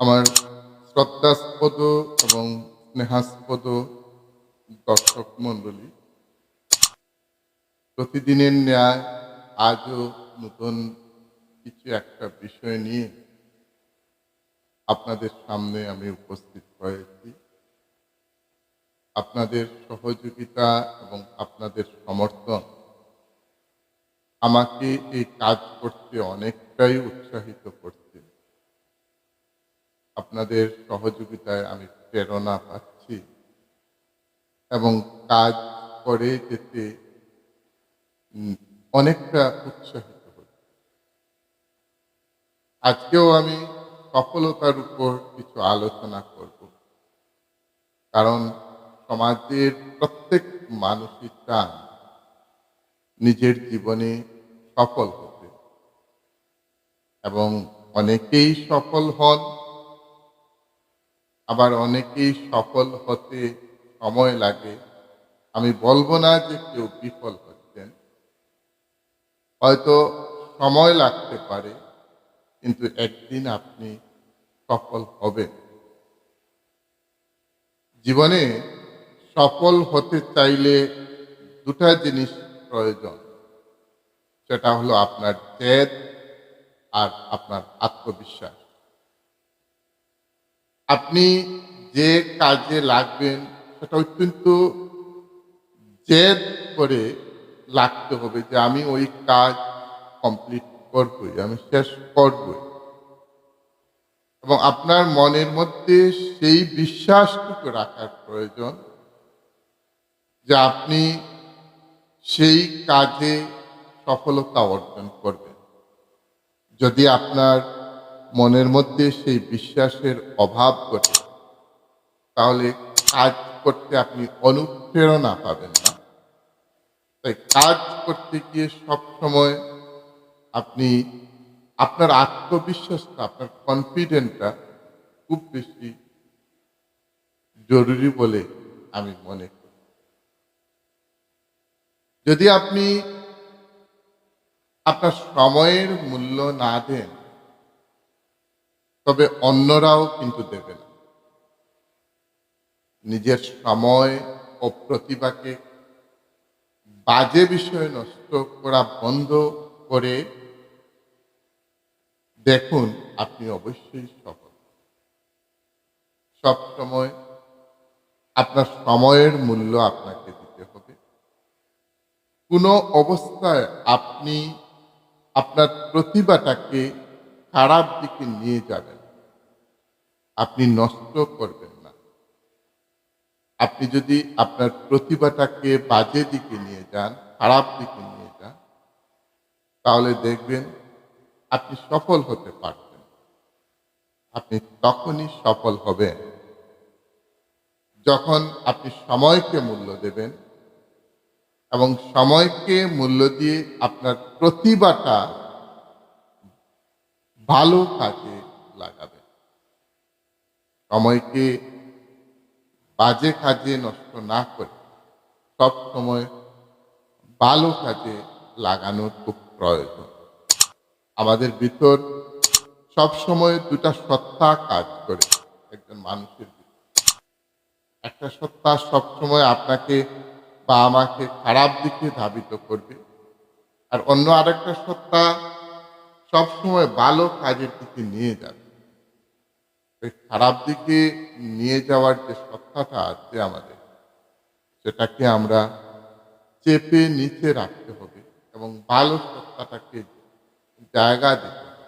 আমার শ্রদ্ধাস্পদ এবং স্নেহাস্পদ দর্শক মণ্ডলী, প্রতিদিনের ন্যায় আজও নতুন কিছু একটা বিষয় নিয়ে আপনাদের সামনে আমি উপস্থিত হয়েছি। আপনাদের সহযোগিতা এবং আপনাদের সমর্থন আমাকে এই কাজ করতে অনেকটাই উৎসাহিত করছে। আপনাদের সহযোগিতায় আমি প্রেরণা পাচ্ছি এবং কাজ করে যেতে অনেকটা উৎসাহিত হচ্ছে আজকেও আমি সফলতার উপর কিছু আলোচনা করব। কারণ সমাজের প্রত্যেক মানুষই চান নিজের জীবনে সফল হতে। এবং অনেকেই সফল হন আবার অনেকেই সফল হতে সময় লাগে। আমি বলব না যে কেউ বিফল হচ্ছেন। হয়তো সময় লাগতে পারে, কিন্তু একদিন আপনি সফল হবেন। জীবনে সফল হতে চাইলে দুটা জিনিস প্রয়োজন। সেটা হলো আপনার জেদ আর আপনার আত্মবিশ্বাস। আপনি যে কাজে লাগবেন, সেটা অত্যন্ত জেদ করে লাগতে হবে যে আমি ওই কাজ কমপ্লিট করবই, আমি শেষ করবই। এবং আপনার মনের মধ্যে সেই বিশ্বাসটুকু রাখার প্রয়োজন যে আপনি সেই কাজে সফলতা অর্জন করবেন। যদি আপনার মনের মধ্যে সেই বিশ্বাসের অভাব ঘটে। তাহলে কাজ করতে আপনি অনুপ্রেরণা পাবেন না। তাই কাজ করতে গিয়ে সব সময় আপনি, আপনার আত্মবিশ্বাসটা, আপনার কনফিডেন্টটা খুব বেশি জরুরি বলে আমি মনে করি। যদি আপনি আপনার সময়ের মূল্য না দেন তবে অন্যরাও কিন্তু দেবে না। নিজের সময় ও প্রতিভাকে বাজে বিষয়ে নষ্ট করা বন্ধ করে দেখুন, আপনি অবশ্যই সফল। সব সময় আপনার সময়ের মূল্য আপনাকে দিতে হবে। কোনো অবস্থায় আপনি আপনার প্রতিভাটাকে খারাপ দিকে নিয়ে যাবেন আপনি নষ্ট করবেন না। আপনি যদি আপনার প্রতিভাটাকে বাজে দিকে নিয়ে যান, খারাপ দিকে নিয়ে যান, তাহলে দেখবেন আপনি সফল হতে পারবেন। আপনি তখনই সফল হবেন। যখন আপনি সময়কে মূল্য দেবেন এবং সময়কে মূল্য দিয়ে আপনার প্রতিভাটা ভালো কাজে লাগাবেন। সময়কে বাজে কাজে নষ্ট না করে সব সময় ভালো কাজে লাগানোর খুব প্রয়োজন। আমাদের ভিতর সব সময় দুটা সত্তা কাজ করে একজন মানুষের একটা সত্তা সব সময় আপনাকে বা আমাকে খারাপ দিকে ধাবিত করবে আর অন্য আরেকটা সত্তা সব সময় ভালো কাজের দিকে নিয়ে যাবে। খারাপ দিকে নিয়ে যাওয়ার যে সত্তাটা আছে আমাদের, সেটাকে আমরা চেপে নিচে রাখতে হবে এবং ভালো সত্তাটাকে জায়গা দিতে হবে।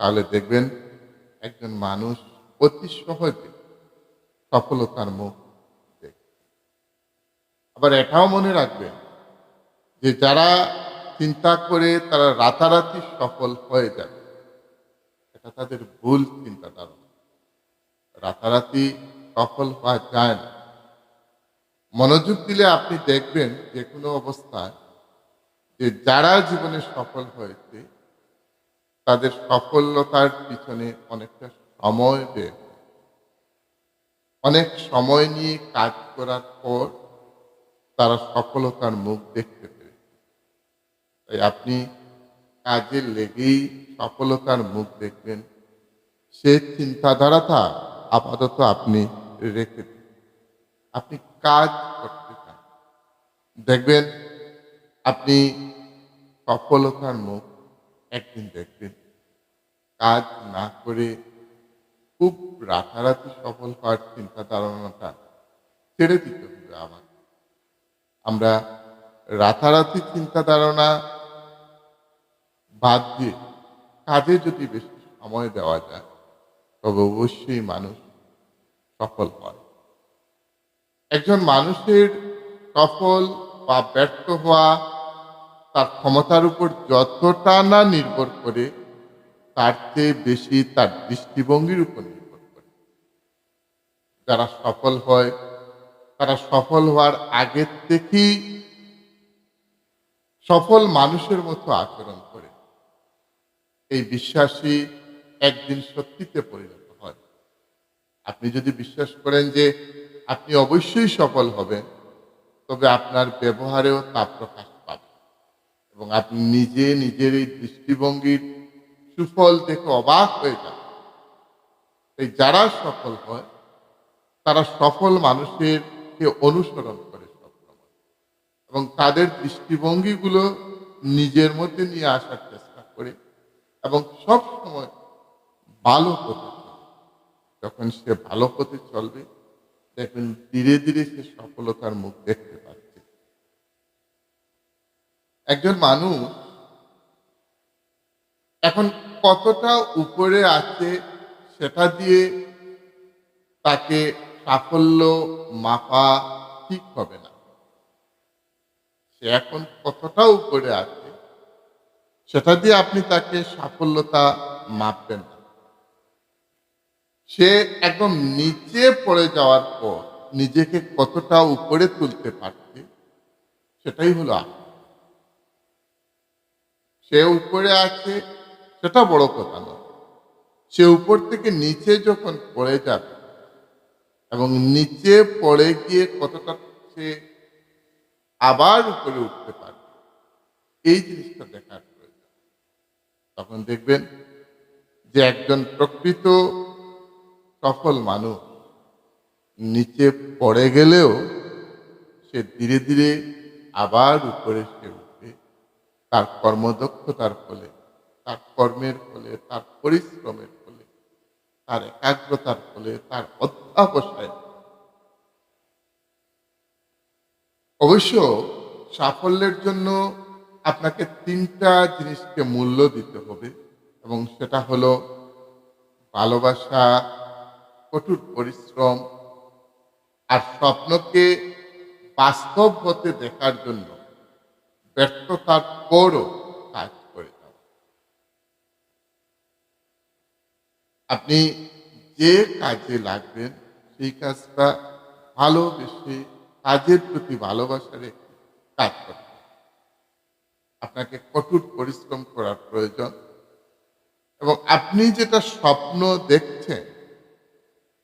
তাহলে দেখবেন একজন মানুষ অতি সহজে সফলতার মুখ দেখবে আবার এটাও মনে রাখবেন যে যারা চিন্তা করে তারা রাতারাতি সফল হয়ে যাবে, এটা তাদের ভুল চিন্তাধারা রাতারাতি সফল হওয়া যায় না। মনোযোগ দিলে আপনি দেখবেন যে কোনো অবস্থায় যে যারা জীবনে সফল হয়েছে, তাদের সফলতার পিছনে অনেকটা সময় বের অনেক সময় নিয়ে কাজ করার পর তারা সফলতার মুখ দেখতে পেরেছে। তাই আপনি কাজে লেগেই সফলতার মুখ দেখবেন। সে চিন্তাধারাটা আপাতত আপনি রেখে আপনি কাজ করতে চান। দেখবেন আপনি সফলতার মুখ একদিন দেখবেন। কাজ না করে খুব রাতারাতি সফল হওয়ার চিন্তা ধারণাটা ছেড়ে দিতে হবে আমার আমরা রাতারাতি চিন্তা ধারণা বাদ দিয়ে কাজে যদি বেশি সময় দেওয়া যায় তবে অবশ্যই মানুষ সফল হয়। একজন মানুষের সফল বা ব্যর্থ হওয়া তার ক্ষমতার উপর যতটা না নির্ভর করে, তার চেয়ে বেশি তার দৃষ্টিভঙ্গির উপর নির্ভর করে। যারা সফল হয়, তারা সফল হওয়ার আগের থেকেই সফল মানুষের মতো আচরণ করে। এই বিশ্বাসী একদিন সত্যিতে পরিণত হয়। আপনি যদি বিশ্বাস করেন যে আপনি অবশ্যই সফল হবেন, তবে আপনার ব্যবহারেও তা প্রকাশ পাবে এবং আপনি নিজে নিজের এই দৃষ্টিভঙ্গির সুফল দেখে অবাক হয়ে যাবেন। এই যারা সফল হয়, তারা সফল মানুষের অনুসরণ করে সবসময় এবং তাদের দৃষ্টিভঙ্গিগুলো নিজের মধ্যে নিয়ে আসার চেষ্টা করে এবং সব সময় ভালো চলে যখন সে ভালো পথে চলবে, দেখবেন ধীরে ধীরে সে সফলতার মুখ দেখতে পাচ্ছে। একজন মানুষ এখন কতটা উপরে আছে সেটা দিয়ে তাকে সাফল্য মাপা ঠিক হবে না। সে এখন কতটা উপরে আছে সেটা দিয়ে আপনি তাকে সাফল্যতা মাপবেন না। সে একদম নিচে পড়ে যাওয়ার পর নিজেকে কতটা উপরে তুলতে পারছে, সেটাই হলো সে উপরে আছে, সেটা বড় কথা নয়। সে উপর থেকে নিচে যখন পড়ে যাবে এবং নিচে পড়ে গিয়ে কতটা সে আবার উপরে উঠতে পারবে, এই জিনিসটা দেখার প্রয়োজন। তখন দেখবেন যে একজন প্রকৃত সফল মানুষ নিচে পড়ে গেলেও সে ধীরে ধীরে আবার উপরে সে উঠবে। তার কর্মদক্ষতার ফলে, তার কর্মের ফলে, তার পরিশ্রমের ফলে, তার একাগ্রতার ফলে, তার অধ্যাবসায় অবশ্য সাফল্যের জন্য আপনাকে তিনটা জিনিসকে মূল্য দিতে হবে এবং সেটা হলো ভালোবাসা কঠোর পরিশ্রম আর স্বপ্নকে বাস্তব হতে দেখার জন্য ব্যর্থতার পরও কাজ করে যাওয়া। আপনি যে কাজে লাগবেন, সেই কাজটা ভালোবেসে কাজের প্রতি ভালোবাসা রেখে কাজ করতে আপনাকে কঠোর পরিশ্রম করার প্রয়োজন এবং আপনি যেটা স্বপ্ন দেখছেন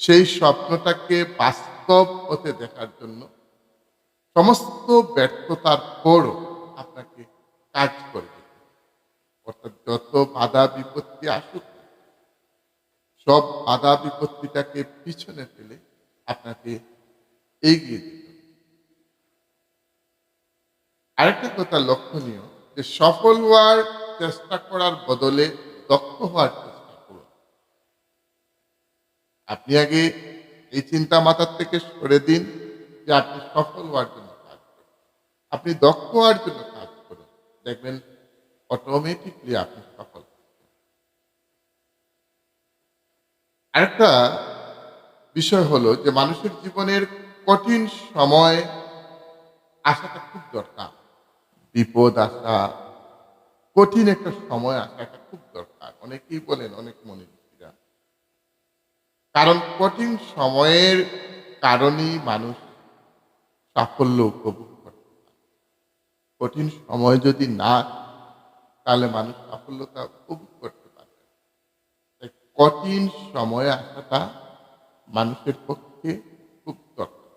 সেই স্বপ্নটাকে বাস্তব হতে দেখার জন্য সমস্ত ব্যর্থতার পরও আপনাকে কাজ করে অর্থাৎ যত বাধা বিপত্তি আসুক, সব বাধা বিপত্তিটাকে পিছনে ফেলে আপনাকে এগিয়ে হবে। আরেকটা কথা লক্ষণীয় যে সফল হওয়ার চেষ্টা করার বদলে দক্ষ হওয়ার আপনি আগে এই চিন্তা মাথার থেকে সরে দিন যে আপনি সফল হওয়ার জন্য কাজ করুন। আপনি দক্ষ হওয়ার জন্য কাজ করুন। দেখবেন অটোমেটিকলি আপনি সফল আরেকটা বিষয় হলো যে মানুষের জীবনের কঠিন সময় আসাটা খুব দরকার। বিপদ আসা, কঠিন একটা সময় আসা এটা খুব দরকার। অনেকেই বলেন, অনেক মনীষীরা কারণ কঠিন সময়ের কারণেই মানুষ সাফল্য উপভোগ করতে কঠিন সময় যদি না, তাহলে মানুষ সাফল্যতা উপভোগ করতে পারে কঠিন সময় আসাটা মানুষের পক্ষে খুব দরকার।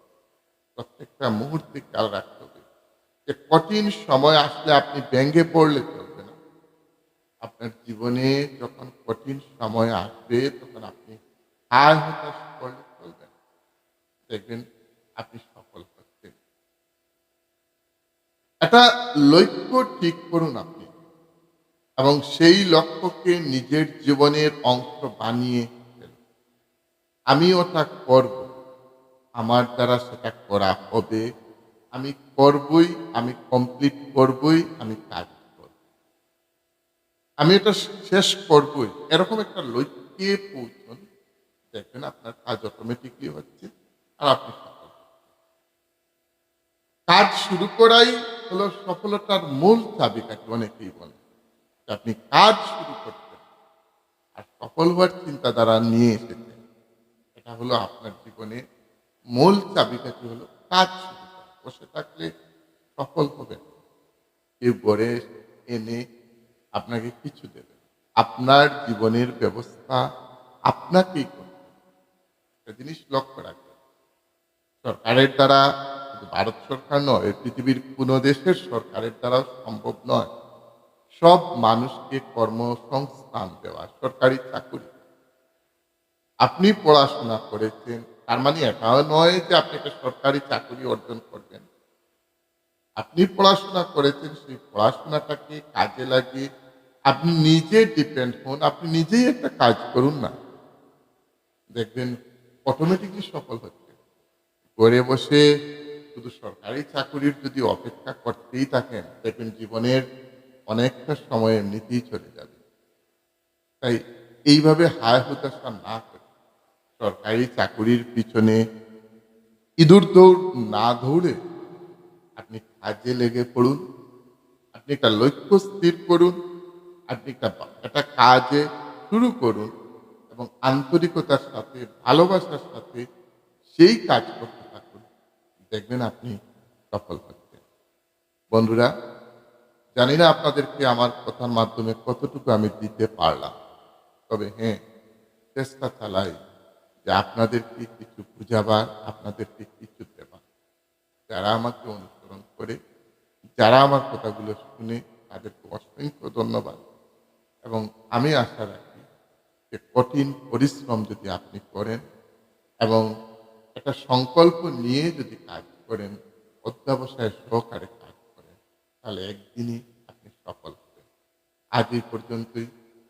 প্রত্যেকটা মুহূর্তে খেয়াল রাখতে হবে যে কঠিন সময় আসলে আপনি ব্যঙ্গে পড়লে চলবে না। আপনার জীবনে যখন কঠিন সময় আসবে, তখন আপনি হার হতাশ করলে চলবে। দেখবেন আপনি সফল হচ্ছেন। একটা লক্ষ্য ঠিক করুন আপনি, এবং সেই লক্ষ্যকে নিজের জীবনের অংশ বানিয়ে আমি ওটা করব, আমার দ্বারা সেটা করা হবে, আমি করবই, আমি কমপ্লিট করবই, আমি কাজ করব। আমি এটা শেষ করবই। এরকম একটা লক্ষ্যে পৌঁছন দেখবেন আপনার কাজ অটোমেটিকলি হচ্ছে আর আপনি সফল কাজ শুরু করাই হলো সফলতার মূল চাবিকাঠি, অনেকেই বলে আপনি কাজ শুরু করতেন আর সফল হওয়ার চিন্তাধারা নিয়ে এসেছেন এটা হলো আপনার জীবনে মূল চাবিকাঠি হলো কাজ শুরু করা বসে থাকলে সফল হবে। কেউ গড়ে এনে আপনাকে কিছু দেবে আপনার জীবনের ব্যবস্থা আপনাকেই করতে হবে। একটা জিনিস লক্ষ্য রাখবেন। সরকারের দ্বারা ভারত সরকার নয়, পৃথিবীর কোনো দেশের সরকারের দ্বারা সম্ভব নয়। সব মানুষকে কর্মসংস্থান দেওয়া, সরকারি চাকরি। আপনি পড়াশোনা করেছেন, তার মানে এটাও নয় যে আপনি একটা সরকারি চাকুরি অর্জন করবেন। আপনি পড়াশোনা করেছেন, সেই পড়াশোনাটাকে কাজে লাগিয়ে আপনি নিজে ডিপেন্ড হন, আপনি নিজেই একটা কাজ করুন না। দেখবেন অটোমেটিকলি সফল হচ্ছে। ঘরে বসে শুধু সরকারি চাকুরির যদি অপেক্ষা করতেই থাকেন, দেখবেন জীবনের অনেকটা সময় এমনিতেই চলে যাবে। তাই এইভাবে হায় হতাশা না করে সরকারি চাকুরির পিছনে ইঁদুর দৌড় না দৌড়ে আপনি কাজে লেগে পড়ুন, আপনি একটা লক্ষ্য স্থির করুন, আপনি একটা একটা কাজে শুরু করুন। এবং আন্তরিকতার সাথে, ভালোবাসার সাথে সেই কাজ করতে থাকুন। দেখবেন আপনি সফল হচ্ছেন। বন্ধুরা, জানি না আপনাদেরকে আমার কথার মাধ্যমে কতটুকু আমি দিতে পারলাম, তবে হ্যাঁ চেষ্টা চালাই যে আপনাদেরকে কিছু বুঝাবার, আপনাদেরকে কিছু দেবার। যারা আমাকে অনুসরণ করে, যারা আমার কথাগুলো শুনে তাদেরকে অসংখ্য ধন্যবাদ। এবং আমি আশা রাখি কঠিন পরিশ্রম যদি আপনি করেন এবং একটা সংকল্প নিয়ে যদি কাজ করেন অধ্যাবসায় সহকারে কাজ করেন, তাহলে একদিনই আপনি সফল হবেন। আজ এই পর্যন্তই।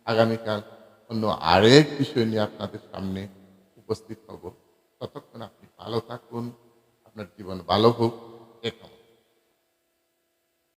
আগামীকাল অন্য আরেক বিষয় নিয়ে আপনাদের সামনে উপস্থিত হব। ততক্ষণ আপনি ভালো থাকুন। আপনার জীবন ভালো হোক। এ কামনা